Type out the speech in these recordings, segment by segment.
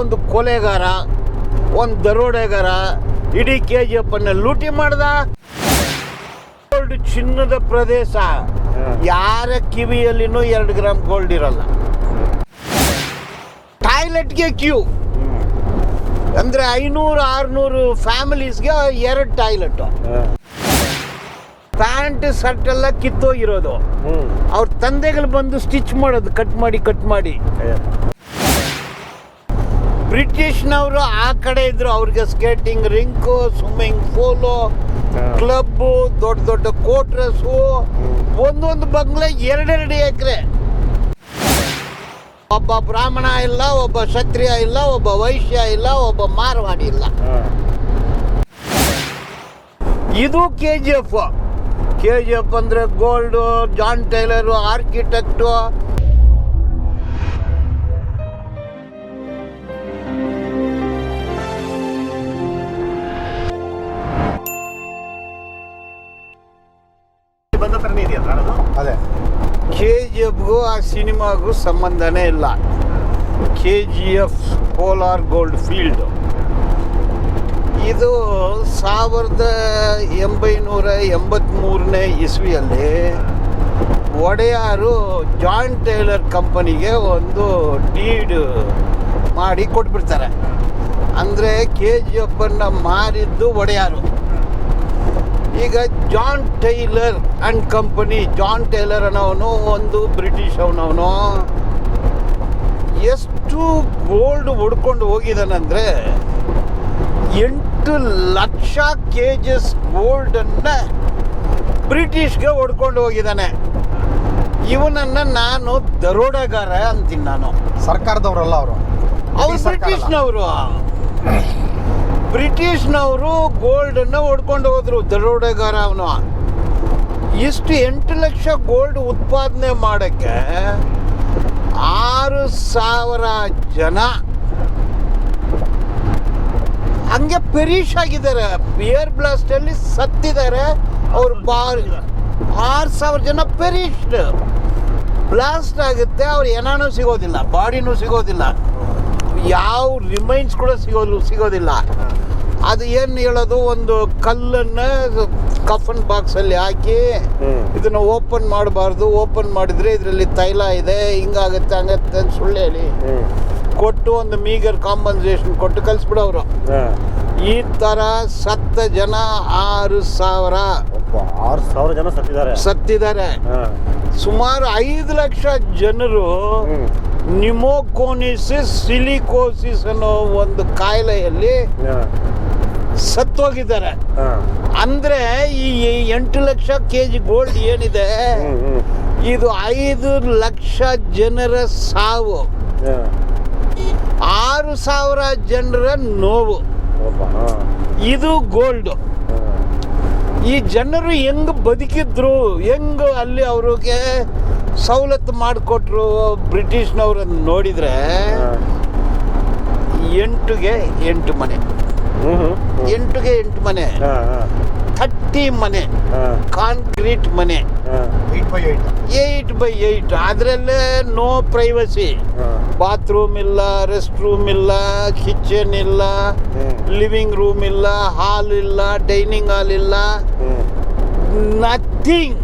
ಒಂದು ಕೊಲೆಗಾರ ಒಂದು ದರೋಡೆಗಾರ ಇಡೀ ಕೆ ಜಿ ಎಫ್ ಅನ್ನ ಲೂಟಿ ಮಾಡ್ದ. ಗೋಲ್ಡ್ ಚಿನ್ನದ ಪ್ರದೇಶ. ಯಾರ ಕಿವಿಯಲ್ಲಿನೂ ಎರಡು ಗ್ರಾಮ್ ಗೋಲ್ಡ್ ಇರಲ್ಲ. ಟಾಯ್ಲೆಟ್ಗೆ ಕ್ಯೂ ಅಂದ್ರೆ ಐನೂರು ಆರ್ನೂರು ಫ್ಯಾಮಿಲೀಸ್ಗೆ ಎರಡು ಟಾಯ್ಲೆಟ್ ಪ್ಯಾಂಟ್ ಶರ್ಟ್ ಎಲ್ಲ ಕಿತ್ತೋಗಿರೋದು. ಅವ್ರ ತಂದೆಗಳು ಬಂದು ಸ್ಟಿಚ್ ಮಾಡೋದು ಕಟ್ ಮಾಡಿ ಕಟ್ ಮಾಡಿ. ಬ್ರಿಟಿಷ್ನವರು ಆ ಕಡೆ ಇದ್ರು. ಅವ್ರಿಗೆ skating rink swimming pool club ದೊಡ್ಡ ದೊಡ್ಡ ಕೋಟ್ರಸ್ಸು ಒಂದೊಂದು ಬಂಗ್ಲೆ ಎರಡೆರಡು ಎಕರೆ. ಒಬ್ಬ ಬ್ರಾಹ್ಮಣ ಇಲ್ಲ ಒಬ್ಬ ಕ್ಷತ್ರಿಯ ಇಲ್ಲ ಒಬ್ಬ ವೈಶ್ಯ ಇಲ್ಲ ಒಬ್ಬ ಮಾರವಾಡಿ ಇಲ್ಲ. ಇದು K G F K G F ಅಂದರೆ ಗೋಲ್ಡು ಜಾನ್ ಟೈಲರು ಆರ್ಕಿಟೆಕ್ಟು ಸಿನಿಮಾಗೂ ಸಂಬಂಧನೇ ಇಲ್ಲ. K G F Kolar gold field. ಇದು ಸಾವಿರದ ಎಂಬೈನೂರ ಎಂಬತ್ತ್ಮೂರನೇ ಇಸ್ವಿಯಲ್ಲಿ ಒಡೆಯಾರು ಜಾನ್ ಟೈಲರ್ ಕಂಪನಿಗೆ ಒಂದು ಡೀಡ್ ಮಾಡಿ ಕೊಟ್ಬಿಡ್ತಾರೆ. ಅಂದರೆ ಕೆ ಜಿ ಎಫನ್ನು ಮಾರಿದ್ದು ಒಡೆಯಾರು. ಈಗ John Taylor and company John Taylor ಅನ್ನೋನು ಒಂದು ಬ್ರಿಟಿಷ್ ಅವನವನು. ಎಷ್ಟು ಗೋಲ್ಡ್ ಹೊಡ್ಕೊಂಡು ಹೋಗಿದ್ದಾನಂದ್ರೆ ಎಂಟು ಲಕ್ಷ ಕೆ ಜಿಸ್ ಗೋಲ್ಡನ್ನು ಬ್ರಿಟಿಷ್ಗೆ ಹೊಡ್ಕೊಂಡು ಹೋಗಿದ್ದಾನೆ. ಇವನನ್ನು ನಾನು ದರೋಡೆಗಾರ ಅಂತೀನಿ ನಾನು. ಸರ್ಕಾರದವರಲ್ಲ ಅವರು. ಅವ್ರು ಬ್ರಿಟಿಷ್ನವರು. ಬ್ರಿಟಿಷ್ನವರು ಗೋಲ್ಡನ್ನು ಹೊಡ್ಕೊಂಡು ಹೋದ್ರು. ದರೋಡೆಗಾರ ಅವನು. ಇಷ್ಟು ಎಂಟು ಲಕ್ಷ ಗೋಲ್ಡ್ ಉತ್ಪಾದನೆ ಮಾಡೋಕ್ಕೆ ಆರು ಸಾವಿರ ಜನ ಹಂಗೆ ಪೆರಿಶ್ ಆಗಿದ್ದಾರೆ. ಬಿಯರ್ ಬ್ಲಾಸ್ಟಲ್ಲಿ ಸತ್ತಿದ್ದಾರೆ. ಅವ್ರು ಬಾರ್. ಆರು ಸಾವಿರ ಜನ ಪೆರಿಶ್ಡ್. ಬ್ಲಾಸ್ಟ್ ಆಗುತ್ತೆ. ಅವ್ರು ಏನಾನು ಸಿಗೋದಿಲ್ಲ. ಬಾಡಿನೂ ಸಿಗೋದಿಲ್ಲ. ಯಾವ ರಿಮೈನ್ಸ್ ಕೂಡ ಸಿಗೋದು ಸಿಗೋದಿಲ್ಲ. ಅದು ಏನು ಹೇಳೋದು ಒಂದು ಕಲ್ಲನ್ನು ಕಫನ್ ಬಾಕ್ಸಲ್ಲಿ ಹಾಕಿ ಇದನ್ನು ಓಪನ್ ಮಾಡಬಾರ್ದು. ಓಪನ್ ಮಾಡಿದರೆ ಇದರಲ್ಲಿ ತೈಲ ಇದೆ ಹಿಂಗಾಗತ್ತೆ ಹಂಗತ್ತೆ ಅಂತ ಸುಳ್ಳು ಹೇಳಿ ಕೊಟ್ಟು ಒಂದು ಮೀಗರ್ ಕಾಂಪನ್ಸೇಷನ್ ಕೊಟ್ಟು ಕಲಿಸ್ಬಿಡೋರು ಈ ಥರ ಸತ್ತ ಜನ ಆರು ಸಾವಿರ ಆರು ಸಾವಿರ ಜನ ಸತ್ತಿದ್ದಾರೆ. ಸತ್ತಿದ್ದಾರೆ. ಸುಮಾರು ಐದು ಲಕ್ಷ ಜನರು ನಿಮೋಕೋನಿಸಿಸ್ ಸಿಲಿಕೋಸಿಸ್ ಅನ್ನೋ ಒಂದು ಕಾಯಿಲೆಯಲ್ಲಿ ಸತ್ತೋಗಿದ್ದಾರೆ. ಅಂದ್ರೆ ಈ ಎಂಟು ಲಕ್ಷ ಕೆ ಜಿ ಗೋಲ್ಡ್ ಏನಿದೆ ಇದು ಐದು ಲಕ್ಷ ಜನರ ಸಾವು. ಆರು ಸಾವಿರ ಜನರ ನೋವು. ಇದು ಗೋಲ್ಡ್ ಈ ಜನರು ಹೆಂಗ್ ಬದುಕಿದ್ರು ಹೆಂಗ್ ಅಲ್ಲಿ ಅವ್ರಿಗೆ ಸವಲತ್ತು ಮಾಡಿಕೊಟ್ರು ಬ್ರಿಟಿಷ್ನವ್ರನ್ನ ನೋಡಿದ್ರೆ ಎಂಟುಗೆ ಎಂಟು ಮನೆ. ಎಂಟುಗೆ ಎಂಟು ಮನೆ. ಥರ್ಟಿ ಮನೆ. ಕಾಂಕ್ರೀಟ್ ಮನೆ. Eight by eight eight by eight ಅದರಲ್ಲೇ ನೋ ಪ್ರೈವಸಿ ಬಾತ್ರೂಮ್ ಇಲ್ಲ ರೆಸ್ಟ್ ರೂಮ್ ಇಲ್ಲ ಕಿಚನ್ ಇಲ್ಲ ಲಿವಿಂಗ್ ರೂಮ್ ಇಲ್ಲ ಹಾಲ್ ಇಲ್ಲ ಡೈನಿಂಗ್ ಹಾಲ್ ಇಲ್ಲ. ನಥಿಂಗ್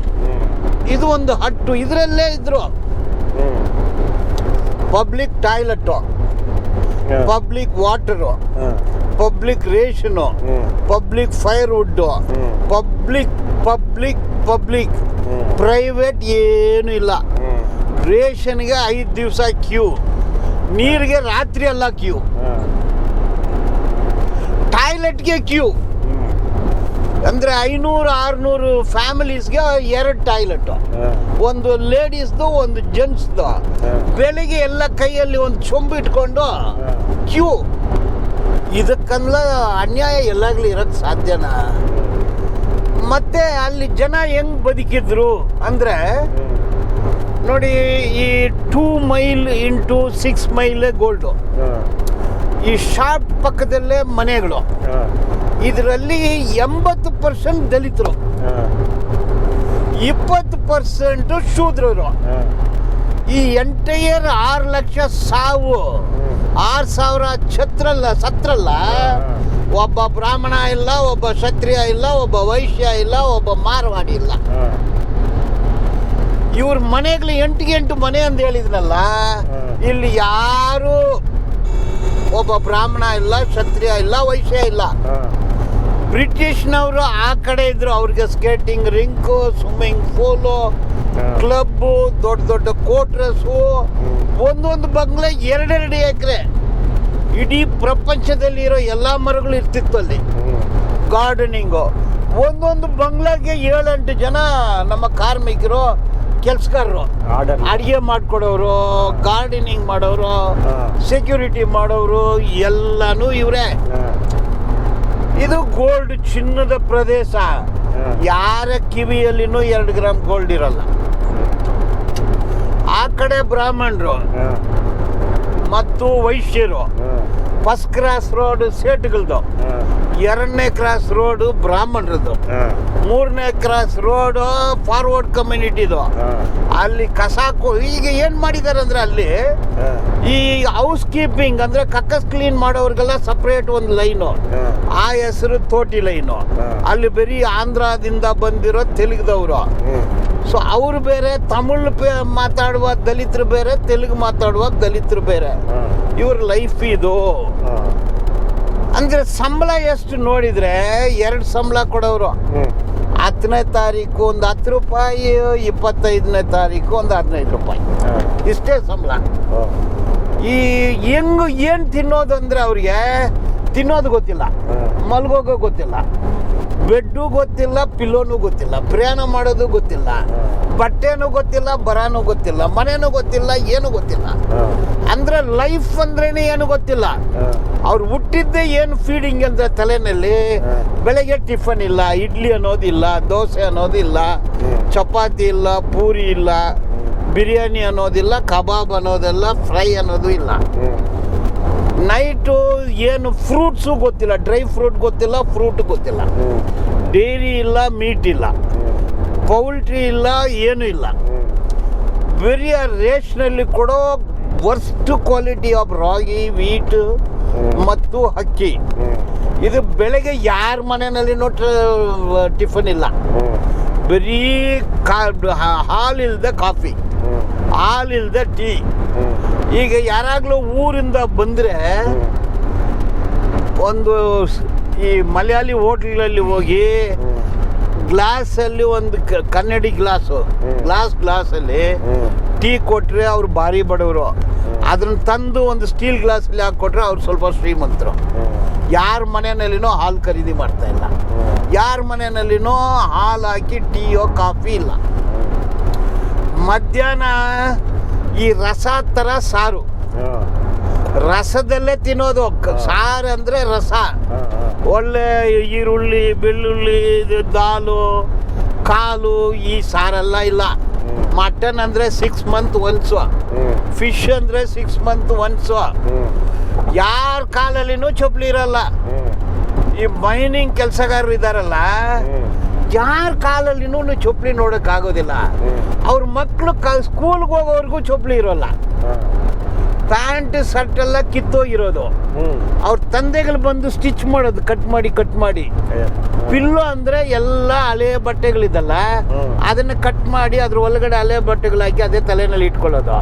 ಇದು ಒಂದು ಹಟ್ಟು ಇದರಲ್ಲೇ ಇದ್ರು. Public toilet public water public ration public fire wood public public public private ಏನು ಇಲ್ಲ. ರೇಷನ್ಗೆ ಐದು ದಿವಸ ಕ್ಯೂ ನೀರಿಗೆ ರಾತ್ರಿ ಎಲ್ಲ ಕ್ಯೂ ಟಾಯ್ಲೆಟ್ಗೆ ಕ್ಯೂ ಅಂದರೆ ಐನೂರು ಆರುನೂರು ಫ್ಯಾಮಿಲೀಸ್ಗೆ ಎರಡು ಟಾಯ್ಲೆಟು ಒಂದು ಲೇಡೀಸ್ದು ಒಂದು ಜೆಂಟ್ಸ್ದು ಬೆಳಿಗ್ಗೆ ಎಲ್ಲ ಕೈಯಲ್ಲಿ ಒಂದು ಚೊಂಬು ಇಟ್ಕೊಂಡು ಕ್ಯೂ. ಇದಕ್ಕಂದ್ಲ ಅನ್ಯಾಯ ಎಲ್ಲಾಗ್ಲಿ ಇರೋಕ್ಕೆ ಸಾಧ್ಯನಾ? ಮತ್ತೆ ಅಲ್ಲಿ ಜನ ಹೆಂಗ್ ಬದುಕಿದ್ರು ಅಂದರೆ ನೋಡಿ ಈ two mile into six mile gold ಈ ಶಾರ್ಪ್ ಪಕ್ಕದಲ್ಲೇ ಮನೆಗಳು. ಇದರಲ್ಲಿ ಎಂಬತ್ತು ಪರ್ಸೆಂಟ್ ದಲಿತರು. ಇಪ್ಪತ್ತು ಪರ್ಸೆಂಟು ಶೂದ್ರರು. ಈ ಎಂಟೈಯರ್ ಆರು ಲಕ್ಷ ಸಾವು. ಆರು ಸಾವಿರ ಛತ್ರಲ್ಲ ಸತ್ರಲ್ಲ. ಒಬ್ಬ ಬ್ರಾಹ್ಮಣ ಇಲ್ಲ ಒಬ್ಬ ಕ್ಷತ್ರಿಯ ಇಲ್ಲ ಒಬ್ಬ ವೈಶ್ಯ ಇಲ್ಲ ಒಬ್ಬ ಮಾರವಾಡಿ ಇಲ್ಲ. ಇವ್ರ ಮನೆಗಳು ಎಂಟಿಗೆ ಎಂಟು ಮನೆ ಅಂತ ಹೇಳಿದ್ನಲ್ಲ ಇಲ್ಲಿ ಯಾರು ಒಬ್ಬ ಬ್ರಾಹ್ಮಣ ಇಲ್ಲ ಕ್ಷತ್ರಿಯ ಇಲ್ಲ ವೈಶ್ಯ ಇಲ್ಲ. ಬ್ರಿಟಿಷ್ನವರು ಆ ಕಡೆ ಇದ್ರು ಅವ್ರಿಗೆ skating rink swimming pool club ದೊಡ್ಡ ದೊಡ್ಡ ಕೋಟ್ರಸ್ಸು ಒಂದೊಂದು ಬಂಗ್ಲೆ ಎರಡೆರಡು ಎಕರೆ. ಇಡೀ ಪ್ರಪಂಚದಲ್ಲಿ ಇರೋ ಎಲ್ಲ ಮರಗಳು ಇರ್ತಿತ್ತು ಅಲ್ಲಿ. ಗಾರ್ಡನಿಂಗು ಒಂದೊಂದು ಬಂಗ್ಲಾಗೆ ಏಳೆಂಟು ಜನ ನಮ್ಮ ಕಾರ್ಮಿಕರು ಕೆಲಸಗಾರರು. ಅಡುಗೆ ಮಾಡ್ಕೊಡೋರು ಗಾರ್ಡನಿಂಗ್ ಮಾಡೋರು ಸೆಕ್ಯೂರಿಟಿ ಮಾಡೋರು ಎಲ್ಲನೂ ಇವರೇ. ಇದು ಗೋಲ್ಡ್ ಚಿನ್ನದ ಪ್ರದೇಶ. ಯಾರ ಕಿವಿಯಲ್ಲಿನೂ ಎರಡು ಗ್ರಾಮ್ ಗೋಲ್ಡ್ ಇರಲ್ಲ. ಆ ಕಡೆ ಬ್ರಾಹ್ಮಣರು ಮತ್ತು ವೈಶ್ಯರು ಫಸ್ಟ್ ಕ್ರಾಸ್ ರೋಡ್ ಸೇಟ್ಗಳದು. ಎರಡನೇ ಕ್ರಾಸ್ ರೋಡು ಬ್ರಾಹ್ಮಣರದು ಮೂರನೇ ಕ್ರಾಸ್ ರೋಡು ಫಾರ್ವರ್ಡ್ ಕಮ್ಯುನಿಟಿದು. ಅಲ್ಲಿ ಕಸಾಕು ಈಗ ಏನು ಮಾಡಿದ್ದಾರೆ ಅಂದ್ರೆ ಅಲ್ಲಿ ಈ ಹೌಸ್ ಕೀಪಿಂಗ್ ಅಂದ್ರೆ ಕಕ್ಕಸ್ ಕ್ಲೀನ್ ಮಾಡೋರ್ಗೆಲ್ಲ ಸಪ್ರೇಟ್ ಒಂದು ಲೈನು ಆ ಹೆಸರು ತೋಟಿ ಲೈನು ಅಲ್ಲಿ ಬರೀ ಆಂಧ್ರದಿಂದ ಬಂದಿರೋ ತೆಲುಗುದವರು. ಸೊ ಅವ್ರು ಬೇರೆ ತಮಿಳ್ ಮಾತಾಡುವ ದಲಿತರು ಬೇರೆ ತೆಲುಗು ಮಾತಾಡುವ ದಲಿತರು ಬೇರೆ. ಇವ್ರ ಲೈಫ್ ಇದು. ಅಂದ್ರೆ ಸಂಬಳ ಎಷ್ಟು ನೋಡಿದ್ರೆ ಎರಡು ಸಂಬಳ ಕೊಡೋರು ಹತ್ತನೇ ತಾರೀಕು ಒಂದು ಹತ್ತು ರೂಪಾಯಿ ಇಪ್ಪತ್ತೈದನೇ ತಾರೀಕು ಒಂದು ಹದಿನೈದು ರೂಪಾಯಿ. ಇಷ್ಟೇ ಸಂಬಳ. ಈ ಹೆಂಗ್ ಏನು ತಿನ್ನೋದು ಅಂದ್ರೆ ಅವ್ರಿಗೆ ತಿನ್ನೋದು ಗೊತ್ತಿಲ್ಲ ಮಲ್ಗೋಗೋ ಗೊತ್ತಿಲ್ಲ ಬೆಡ್ಡು ಗೊತ್ತಿಲ್ಲ ಪಿಲ್ಲೋನು ಗೊತ್ತಿಲ್ಲ ಪ್ರಯಾಣ ಮಾಡೋದು ಗೊತ್ತಿಲ್ಲ ಬಟ್ಟೆನೂ ಗೊತ್ತಿಲ್ಲ ಬರಾನು ಗೊತ್ತಿಲ್ಲ ಮನೆನೂ ಗೊತ್ತಿಲ್ಲ ಏನು ಗೊತ್ತಿಲ್ಲ. ಅಂದ್ರೆ ಲೈಫ್ ಅಂದ್ರೇನೆ ಏನು ಗೊತ್ತಿಲ್ಲ. ಅವ್ರು ಹುಟ್ಟಿದ್ದೇ ಏನು ಫೀಡಿಂಗ್ ಅಂದ್ರೆ ತಲೆನಲ್ಲಿ ಬೆಳಗ್ಗೆ ಟಿಫನ್ ಇಲ್ಲ ಇಡ್ಲಿ ಅನ್ನೋದಿಲ್ಲ ದೋಸೆ ಅನ್ನೋದಿಲ್ಲ ಚಪಾತಿ ಇಲ್ಲ ಪೂರಿ ಇಲ್ಲ ಬಿರಿಯಾನಿ ಅನ್ನೋದಿಲ್ಲ ಕಬಾಬ್ ಅನ್ನೋದಿಲ್ಲ ಫ್ರೈ ಅನ್ನೋದು ಇಲ್ಲ. ನೈಟು ಏನು ಫ್ರೂಟ್ಸು ಗೊತ್ತಿಲ್ಲ ಡ್ರೈ ಫ್ರೂಟ್ ಗೊತ್ತಿಲ್ಲ ಫ್ರೂಟ್ ಗೊತ್ತಿಲ್ಲ. ಡೈರಿ ಇಲ್ಲ ಮೀಟ್ ಇಲ್ಲ. ಪೌಲ್ಟ್ರಿ ಇಲ್ಲ ಏನೂ ಇಲ್ಲ. ಬರೀ ಆ ರೇಷ್ನಲ್ಲಿ ಕೊಡೋ worst quality of ragi wheat ಮತ್ತು ಅಕ್ಕಿ. ಇದು ಬೆಳಗ್ಗೆ ಯಾರ ಮನೆಯಲ್ಲಿನೂ ಟಿಫನ್ ಇಲ್ಲ. ಬರೀ ಕಾ ಹಾಲಿಲ್ದೆ ಕಾಫಿ. ಹಾಲಿಲ್ದೆ ಟೀ. ಈಗ ಯಾರಾಗಲೂ ಊರಿಂದ ಬಂದರೆ ಒಂದು ಈ ಮಲಯಾಳಿ ಹೋಟ್ಲಲ್ಲಿ ಹೋಗಿ ಗ್ಲಾಸಲ್ಲಿ ಒಂದು ಕನ್ನಡಿ ಗ್ಲಾಸು, ಗ್ಲಾಸ್ ಗ್ಲಾಸಲ್ಲಿ ಟೀ ಕೊಟ್ಟರೆ ಅವ್ರು ಭಾರಿ ಬಡವರು. ಅದನ್ನ ತಂದು ಒಂದು ಸ್ಟೀಲ್ ಗ್ಲಾಸಲ್ಲಿ ಹಾಕ್ಕೊಟ್ರೆ ಅವ್ರು ಸ್ವಲ್ಪ ಶ್ರೀಮಂತರು. ಯಾರ ಮನೆಯಲ್ಲಿನೋ ಹಾಲು ಖರೀದಿ ಮಾಡ್ತಾ ಇಲ್ಲ. ಯಾರ ಮನೆಯಲ್ಲಿನೋ ಹಾಲು ಹಾಕಿ ಟೀಯೋ ಕಾಫಿ ಇಲ್ಲ. ಮಧ್ಯಾಹ್ನ ಈ ರಸ ಥರ ಸಾರು ರಸದಲ್ಲೇ ತಿನ್ನೋದು ಸಾರು ಅಂದರೆ ರಸ. ಒಳ್ಳೆ ಈರುಳ್ಳಿ ಬೆಳ್ಳುಳ್ಳಿ ಇದು ದಾಲು ಕಾಲು ಈ ಸಾರೆಲ್ಲ ಇಲ್ಲ. ಮಟನ್ ಅಂದರೆ ಸಿಕ್ಸ್ ಮಂತ್ ಒನ್ಸು ಫಿಶ್ ಅಂದರೆ ಸಿಕ್ಸ್ ಮಂತ್ ಒನ್ಸು ಯಾರ ಕಾಲಲ್ಲಿನೂ ಚಪ್ಪಲಿ ಇರಲ್ಲ. ಈ ಮೈನಿಂಗ್ ಕೆಲಸಗಾರರು ಇದ್ದಾರಲ್ಲ ಯಾರ ಕಾಲಲ್ಲಿನೂ ಚಪ್ಪಲಿ ನೋಡೋಕ್ಕಾಗೋದಿಲ್ಲ ಅವ್ರ ಮಕ್ಕಳು ಕ ಸ್ಕೂಲ್ಗೆ ಹೋಗೋವರೆಗೂ ಚಪ್ಪಲಿ ಇರೋಲ್ಲ. ಪ್ಯಾಂಟ್ ಶರ್ಟ್ ಎಲ್ಲ ಕಿತ್ತೋಗಿರೋದು ಅವ್ರ ತಂದೆಗಳು ಬಂದು ಸ್ಟಿಚ್ ಮಾಡೋದು ಕಟ್ ಮಾಡಿ ಕಟ್ ಮಾಡಿ. ಪಿಲ್ಲು ಅಂದರೆ ಎಲ್ಲ ಹಳೆ ಬಟ್ಟೆಗಳಿದಲ್ಲ ಅದನ್ನು ಅದನ್ನ ಕಟ್ ಮಾಡಿ ಅದ್ರ ಒಳಗಡೆ ಹಳೆ ಬಟ್ಟೆಗಳು ಹಾಕಿ ಅದೇ ತಲೆನಲ್ಲಿ ಇಟ್ಕೊಳ್ಳೋದು.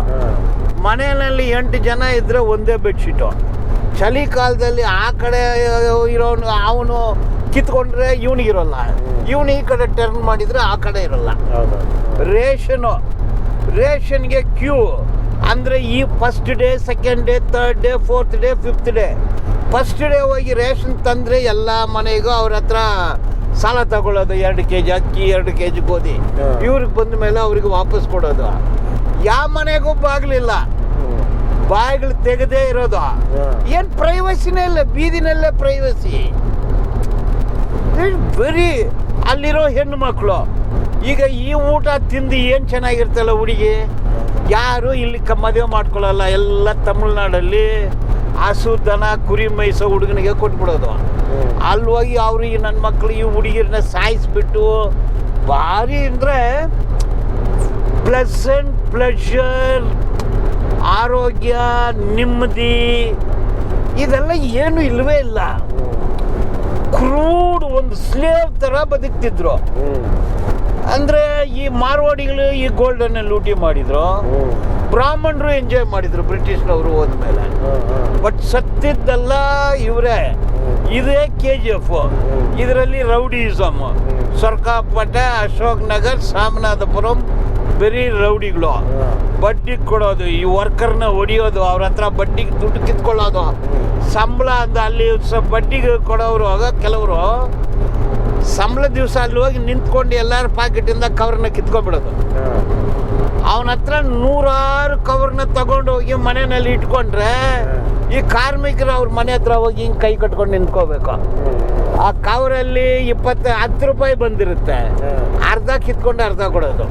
ಮನೆಯಲ್ಲಿ ಎಂಟು ಜನ ಇದ್ರೆ ಒಂದೇ ಬೆಡ್ಶೀಟು. ಚಳಿಕಾಲದಲ್ಲಿ ಆ ಕಡೆ ಇರೋನು ಅವನು ಕಿತ್ಕೊಂಡ್ರೆ ಇವನಿಗಿರೋಲ್ಲ ಇವನು ಈ ಕಡೆ ಟರ್ನ್ ಮಾಡಿದ್ರೆ ಆ ಕಡೆ ಇರೋಲ್ಲ. ರೇಷನು. ರೇಷನ್ಗೆ ಕ್ಯೂ ಅಂದರೆ ಈ first day second day third day fourth day fifth day first day ಹೋಗಿ ರೇಷನ್ ತಂದರೆ ಎಲ್ಲ ಮನೆಗೂ ಅವ್ರ ಹತ್ರ ಸಾಲ ತಗೊಳ್ಳೋದು ಎರಡು ಕೆ ಜಿ ಅಕ್ಕಿ ಎರಡು ಕೆ ಜಿ ಗೋಧಿ. ಇವ್ರಿಗೆ ಬಂದ ಮೇಲೆ ಅವ್ರಿಗೆ ವಾಪಸ್ ಕೊಡೋದು. ಯಾವ ಮನೆಗೂ ಬಾಗಿಲಿಲ್ಲ. ಬಾಗಿಲು ತೆಗೆದೇ ಇರೋದು. ಏನು ಪ್ರೈವಸಿನೇ ಇಲ್ಲ ಬೀದಿನಲ್ಲೇ ಪ್ರೈವಸಿ ಬರೀ ಅಲ್ಲಿರೋ ಹೆಣ್ಣು ಮಕ್ಕಳು ಈಗ ಈ ಊಟ ತಿಂದು ಏನು ಚೆನ್ನಾಗಿರ್ತಲ್ಲ ಹುಡುಗಿ? ಯಾರು ಇಲ್ಲಿ ಕ, ಮದುವೆ ಮಾಡ್ಕೊಳ್ಳಲ್ಲ. ಎಲ್ಲ ತಮಿಳ್ನಾಡಲ್ಲಿ ಹಸು, ದನ, ಕುರಿ, ಮೈಸೋ ಹುಡುಗನಿಗೆ ಕೊಟ್ಬಿಡೋದು. ಅಲ್ಲಿ ಹೋಗಿ ಅವ್ರಿಗೆ ನನ್ನ ಮಕ್ಕಳು ಈ ಹುಡುಗಿರನ್ನ ಸಾಯಿಸ್ಬಿಟ್ಟು ಭಾರಿ ಅಂದರೆ ಪ್ಲಸೆಂಟ್ ಪ್ಲೆಷರ್ ಆರೋಗ್ಯ, ನೆಮ್ಮದಿ, ಇದೆಲ್ಲ ಏನು ಇಲ್ಲವೇ ಇಲ್ಲ. ಕ್ರೂಡ್ ಒಂದು ಸ್ಲೇವ್ ಥರ ಬದುಕ್ತಿದ್ರು. ಅಂದರೆ ಈ ಮಾರ್ವಾಡಿಗಳು ಈ ಗೋಲ್ಡನ್ನ ಲೂಟಿ ಮಾಡಿದ್ರು. ಬ್ರಾಹ್ಮಣರು ಎಂಜಾಯ್ ಮಾಡಿದ್ರು ಬ್ರಿಟಿಷ್ನವರು ಹೋದ್ಮೇಲೆ. ಬಟ್ ಸತ್ತಿದ್ದೆಲ್ಲ ಇವರೇ. ಇದೇ ಕೆ ಜಿ ಎಫ್ ಇದರಲ್ಲಿ ರೌಡಿಸಮ್. ಸರ್ಕಾಪೇಟೆ ಅಶೋಕ್ ನಗರ್ ಸಾಮನಾಥಪುರಂ ಬರೀ ರೌಡಿಗಳು. ಬಡ್ಡಿ ಕೊಡೋದು, ಈ ವರ್ಕರ್ನ ಹೊಡಿಯೋದು, ಅವ್ರ ಹತ್ರ ಬಡ್ಡಿಗೆ ದುಡ್ಡು ಕಿತ್ಕೊಳ್ಳೋದು. ಸಂಬಳ ಅಂದ ಅಲ್ಲಿ ಬಡ್ಡಿಗೆ ಕೊಡೋರು ಆಗ ಕೆಲವರು ಸಂಬಳ ದಿವಸ ಅಲ್ಲಿ ಹೋಗಿ ನಿಂತ್ಕೊಂಡು ಎಲ್ಲರ ಪಾಕೆಟಿಂದ ಕವರ್ನ ಕಿತ್ಕೊಂಡ್ಬಿಡೋದು. ಅವನ ಹತ್ರ ನೂರಾರು ಕವರ್ನ ತಗೊಂಡು ಹೋಗಿ ಮನೆಯಲ್ಲಿ ಇಟ್ಕೊಂಡ್ರೆ, ಈ ಕಾರ್ಮಿಕರು ಅವ್ರ ಮನೆ ಹತ್ರ ಹೋಗಿ ಹಿಂಗೆ ಕೈ ಕಟ್ಕೊಂಡು ನಿಂತ್ಕೋಬೇಕು. ಆ ಕವರಲ್ಲಿ ಇಪ್ಪತ್ತು ಹತ್ತು ರೂಪಾಯಿ ಬಂದಿರುತ್ತೆ. ಅರ್ಧ ಕಿತ್ಕೊಂಡು ಅರ್ಧ ಕೊಡೋದು.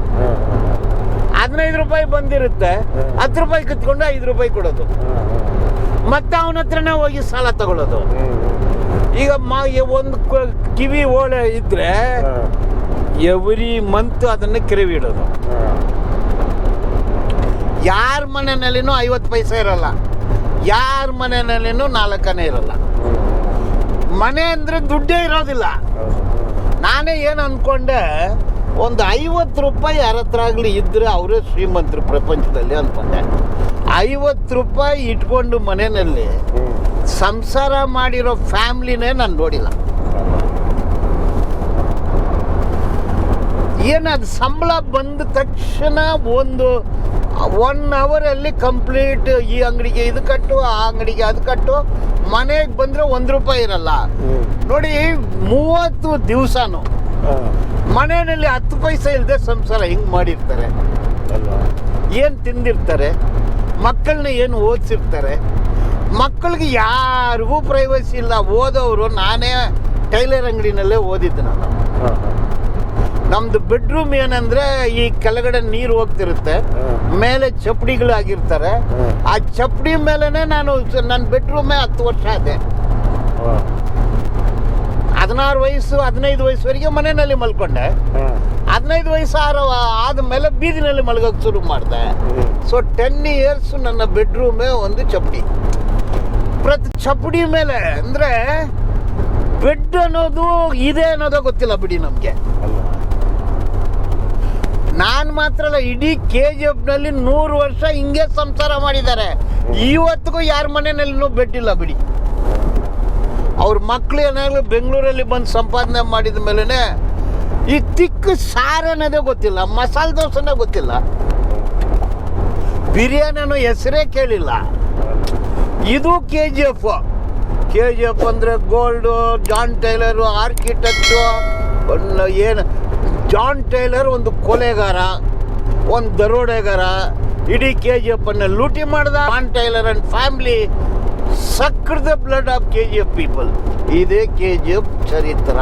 ಹದಿನೈದು ರೂಪಾಯಿ ಬಂದಿರುತ್ತೆ, ಹತ್ತು ರೂಪಾಯಿ ಕಿತ್ಕೊಂಡು ಐದು ರೂಪಾಯಿ ಕೊಡೋದು. ಮತ್ತೆ ಅವನ ಹತ್ರನೇ ಹೋಗಿ ಸಾಲ ತಗೊಳ್ಳೋದು. ಈಗ ಒಂದು ಕಿವಿ ಓಳೆ ಇದ್ರೆ ಎವ್ರಿ ಮಂತ್ ಅದನ್ನ ಕಿರಿವಿ ಇಡೋದು. ಯಾರ ಮನೆಯಲ್ಲಿನೂ ಐವತ್ತು ಪೈಸೆ ಇರಲ್ಲ. ಯಾರ ಮನೆಯಲ್ಲಿನೂ ನಾಲ್ಕನೇ ಇರಲ್ಲ. ಮನೆ ಅಂದರೆ ದುಡ್ಡೇ ಇರೋದಿಲ್ಲ. ನಾನೇ ಏನು ಅಂದ್ಕೊಂಡೆ ಒಂದು ಐವತ್ತು ರೂಪಾಯಿ ಯಾರ ಹತ್ರ ಆಗಲಿ ಇದ್ದರೆ ಅವರೇ ಶ್ರೀಮಂತರು ಪ್ರಪಂಚದಲ್ಲಿ ಅಂತಂದೆ ಐವತ್ತು ರೂಪಾಯಿ ಇಟ್ಕೊಂಡು ಮನೆಯಲ್ಲಿ ಸಂಸಾರ ಮಾಡಿರೋ ಫ್ಯಾಮ್ಲಿನೇ ನಾನು ನೋಡಿಲ್ಲ. ಏನದು ಸಂಬಳ ಬಂದ ತಕ್ಷಣ ಒಂದು ಒನ್ ಅವರಲ್ಲಿ ಕಂಪ್ಲೀಟ್ ಈ ಅಂಗಡಿಗೆ ಇದು ಕಟ್ಟು ಆ ಅಂಗಡಿಗೆ ಅದು ಕಟ್ಟು ಮನೆಗೆ ಬಂದರೆ ಒಂದು ರೂಪಾಯಿ ಇರಲ್ಲ. ನೋಡಿ ಮೂವತ್ತು ದಿವಸನು ಮನೆಯಲ್ಲಿ ಹತ್ತು ಪೈಸೆ ಇಲ್ಲದೆ ಸಂಸಾರ ಹಿಂಗೆ ಮಾಡಿರ್ತಾರೆ? ಏನು ತಿಂದಿರ್ತಾರೆ? ಮಕ್ಕಳನ್ನ ಏನು ಓದಿಸಿರ್ತಾರೆ? ಮಕ್ಕಳಿಗೆ ಯಾರಿಗೂ ಪ್ರೈವಸಿ ಇಲ್ಲ. ಓದೋರು ನಾನೇ ಟೈಲರ್ ಅಂಗಡಿನಲ್ಲೇ ಓದಿದ್ದೆ ನಾನು. ನಮ್ದು ಬೆಡ್ರೂಮ್ ಏನಂದ್ರೆ ಈ ಕೆಳಗಡೆ ನೀರು ಹೋಗ್ತಿರುತ್ತೆ. ಮೇಲೆ ಚಪ್ಪಡಿಗಳಾಗಿರ್ತಾರೆ ಆ ಚಪ್ಪಡಿ ಮೇಲೆನೆ ನಾನು ನನ್ನ ಬೆಡ್ರೂಮೇ ಹತ್ತು ವರ್ಷ ಆದೆ. ಹದಿನಾರು ವಯಸ್ಸು ಹದಿನೈದು ವಯಸ್ಸುವರೆಗೆ ಮನೆಯಲ್ಲಿ ಮಲ್ಕೊಂಡೆ. ಹದಿನೈದು ವಯಸ್ಸು ಆರ ಆದಮೇಲೆ ಬೀದಿನಲ್ಲಿ ಮಲಗೋಕೆ ಶುರು ಮಾಡಿದೆ. ಸೊ ಟೆನ್ ಇಯರ್ಸ್ ನನ್ನ ಬೆಡ್ರೂಮೇ ಒಂದು ಚಪ್ಪಡಿ. ಪ್ರತಿ ಚಪ್ಪಡಿ ಮೇಲೆ ಅಂದರೆ ಬೆಡ್ ಅನ್ನೋದು ಇದೆ ಅನ್ನೋದು ಗೊತ್ತಿಲ್ಲ ಬಿಡಿ ನಮಗೆ. ನಾನು ಮಾತ್ರ ಅಲ್ಲ ಇಡೀ ಕೆ ಜಿ ಎಫ್ನಲ್ಲಿ ನೂರು ವರ್ಷ ಹಿಂಗೆ ಸಂಸಾರ ಮಾಡಿದ್ದಾರೆ. ಇವತ್ತಿಗೂ ಯಾರ ಮನೆಯಲ್ಲೂ ಬೆಡ್ ಇಲ್ಲ ಬಿಡಿ. ಅವ್ರ ಮಕ್ಕಳು ಏನಾಗಲೂ ಬೆಂಗಳೂರಲ್ಲಿ ಬಂದು ಸಂಪಾದನೆ ಮಾಡಿದ ಮೇಲೇ ಈ ತಿಕ್ಕು ಸಾರು ಅನ್ನೋದೇ ಗೊತ್ತಿಲ್ಲ, ಮಸಾಲೆ ದೋಸೆನೇ ಗೊತ್ತಿಲ್ಲ. ಬಿರಿಯಾನಿ ಅನ್ನೋ ಹೆಸರೇ ಕೇಳಿಲ್ಲ. ಇದು K G F K G F ಅಂದರೆ ಗೋಲ್ಡು ಜಾನ್ ಟೈಲರು ಆರ್ಕಿಟೆಕ್ಟು ಏನು ಜಾನ್ ಟೈಲರ್ ಒಂದು ಕೊಲೆಗಾರ, ಒಂದು ದರೋಡೆಗಾರ, ಇಡೀ ಕೆ ಜಿ ಎಫ್ ಅನ್ನು ಲೂಟಿ ಮಾಡ್ದ. John Taylor and family sucked the blood of K G F people ಇದೇ ಕೆ ಜಿ ಎಫ್ ಚರಿತ್ರ